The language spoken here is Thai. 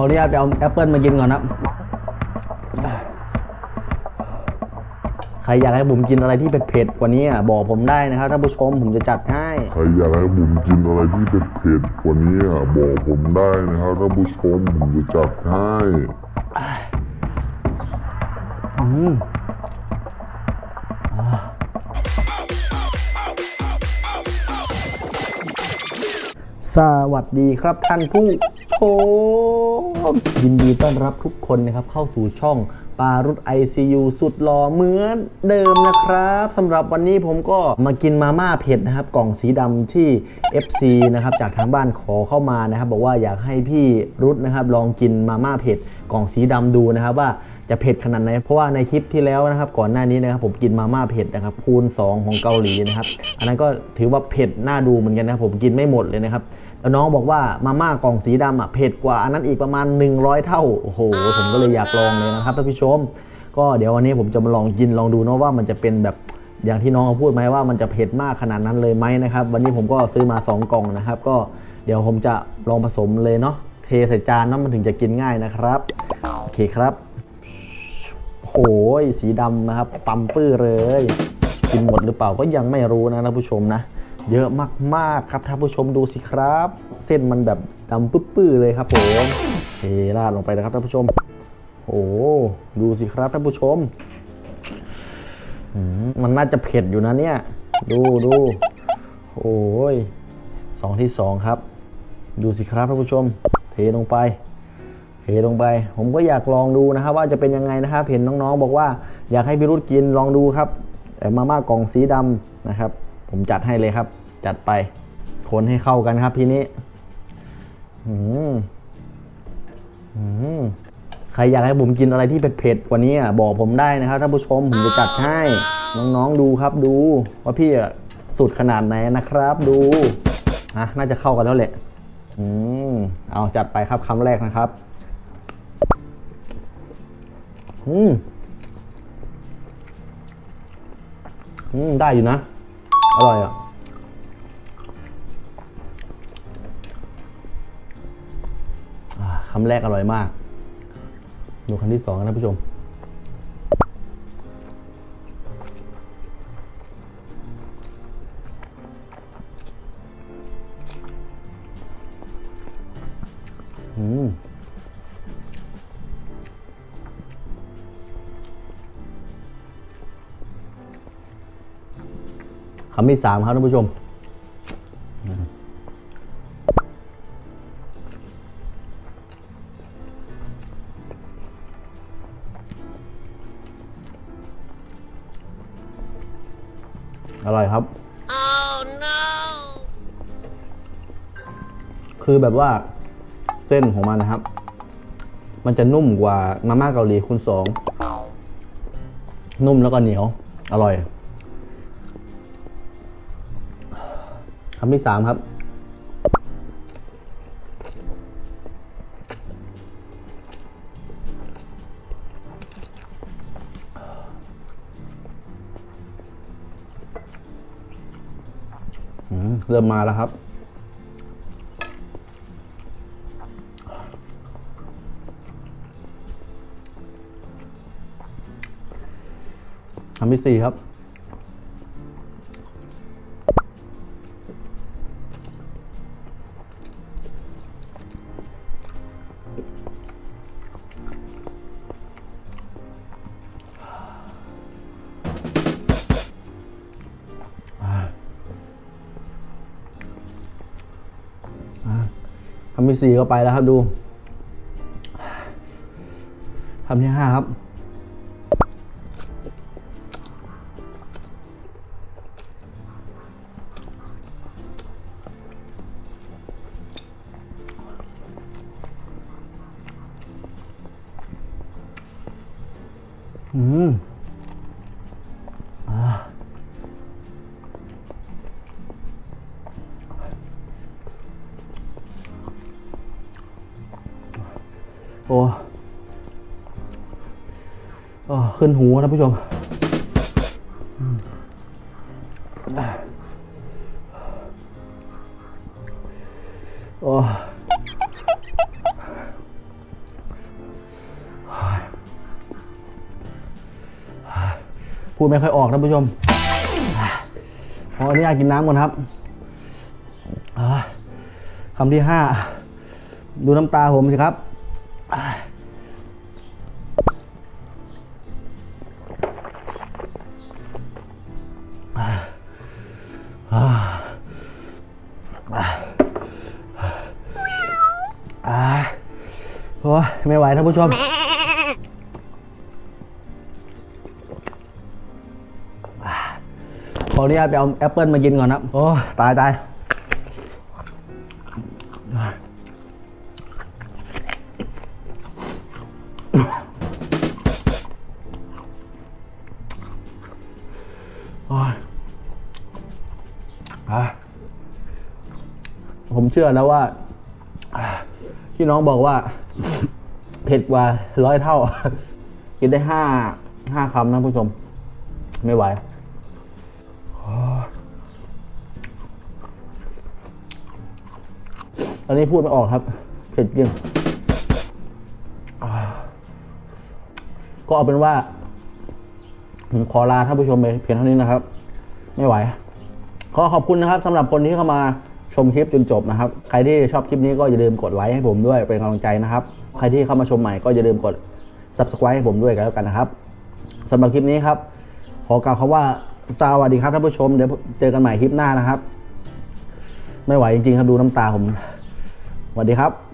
ออนุญาตไปเอาแอปเปิลมากินก่อนครับใครอยากให้ผมกินอะไรที่เผ็ดๆกว่านี้อะบอกผมได้นะครับท่านผู้ชมผมจะจัดให้ใครอยากให้ผมกินอะไรที่เผ็ดๆกว่านี้อะบอกผมได้นะครับท่านผู้ชมผมจะจัดให้อืม สวัสดีครับท่านผู้ชมยินดีต้อนรับทุกคนนะครับเข้าสู่ช่องปารุต ICU สุดหล่อเหมือนเดิมนะครับสำหรับวันนี้ผมก็มากินมาม่าเผ็ดนะครับ กล่องสีดำที่ FC นะครับจากทางบ้านขอเข้ามานะครับ บอกว่าอยากให้พี่รุตนะครับ ลองกินมาม่าเผ็ดกล่องสีดำดูนะครับว่า จะเผ็ดขนาดไหน เพราะว่าในคลิปที่แล้วนะครับ ก่อนหน้านี้นะครับผมกินมาม่าเผ็ดนะครับคูณ 2 ของเกาหลีนะครับ อันนั้นก็ถือว่าเผ็ดน่าดูเหมือนกันนะครับผมกินไม่หมดเลยนะครับแล้วน้องบอกว่ามาม่ากล่องสีดำอะเผ็ดกว่าอันนั้นอีกประมาณ 100 เท่าโอ้โหผมก็เลยอยากลองเลยนะครับท่านผู้ชม ก็เดี๋ยววันนี้ผมจะมาลองกินลองดูเนาะว่ามันจะเป็นแบบอย่างที่น้องเขาพูดไหมว่ามันจะเผ็ดมากขนาดนั้นเลยไหมนะครับ วันนี้ผมก็ซื้อมา 2 กล่องนะครับ ก็เดี๋ยวผมจะลองผสมเลยเนาะเทใส่จานเนาะมันถึงจะกินง่ายนะครับโอเคครับ โอ้ยสีดำนะครับตำปื้อเลย กินหมดหรือเปล่าก็ยังไม่รู้นะท่านผู้ชมนะ เยอะมากๆครับท่านผู้ชมดูสิครับ เส้นมันแบบดำปื้อเลยครับผมเทราดลงไปนะครับท่านผู้ชม โอ้ดูสิครับท่านผู้ชมมันน่าจะเผ็ดอยู่นะเนี่ย ดูดูโอ้ยสองที่สองครับ ดูสิครับท่านผู้ชม เทลงไป เทลงไป ผมก็อยากลองดูนะครับ ว่าจะเป็นยังไงนะครับ เห็นน้องๆ บอกว่าอยากให้พี่รุธกินลองดูครับแต่มาม่ากล่องสีดำนะครับ ผมจัดให้เลยครับ จัดไปคนให้เข้ากันครับ ทีนี้อืมอืมใครอยากให้ผมกินอะไรที่เผ็ดๆกว่านี้อะบอกผมได้นะครับท่านผู้ชมผมจะจัดให้น้องๆดูครับ ดูว่าพี่สุดขนาดไหนนะครับ ดูอะน่าจะเข้ากันแล้วแหละอืมเอาจัดไปครับคำแรกนะครับ อืมอืมได้อยู่นะ อร่อยอะคำแรกอร่อยมาก ดูคำที่สองนะท่านผู้ชม คำที่สามครับท่านผู้ชม อร่อยครับคือแบบว่าเส้นของมันนะครับ มันจะนุ่มกว่ามาม่าเกาหลีคูณสอง นุ่มแล้วก็เหนียว อร่อย คำที่สามครับ เริ่มมาแล้วครับคำที่สี่ครับ คำที่สี่ก็ไปแล้วครับดูคำที่ห้าครับ อืม โอ้ขึ้นหูนะผู้ชมโอ้พูดไม่ค่อยออกนะผู้ชมขออนุญาตกินน้ำก่อนครับคำที่ห้า ดูน้ำตาผมสิครับ โอ้ยไม่ไหวท่านผู้ชม ขออนุญาตไปเอาแอปเปิลมากินก่อนครับโอ้ ตายตาย เชื่อนะว่าอะที่น้องบอกว่า เผ็ดกว่าร้อยเท่า กินได้ห้าห้าคำนะผู้ชม ไม่ไหวตอนนี้พูดไม่ออกครับ เผ็ดจริงอ่าก็เอาเป็นว่า ผมขอลาท่านผู้ชมไปเพียงเท่านี้นะครับ ไม่ไหว ขอขอบคุณนะครับสำหรับคนที่เข้ามา ชมคลิปจนจบนะครับ ใครที่ชอบคลิปนี้ก็อย่าลืมกดไลค์ให้ผมด้วยเป็นกำลังใจนะครับ ใครที่เข้ามาชมใหม่ก็อย่าลืมกด subscribe ให้ผมด้วยกันแล้วกันนะครับสำหรับคลิปนี้ครับ ขอกล่าวคำว่าสวัสดีครับท่านผู้ชมเดี๋ยวเจอกันใหม่คลิปหน้านะครับ ไม่ไหวจริงๆครับดูน้ำตาผมสวัสดีครับ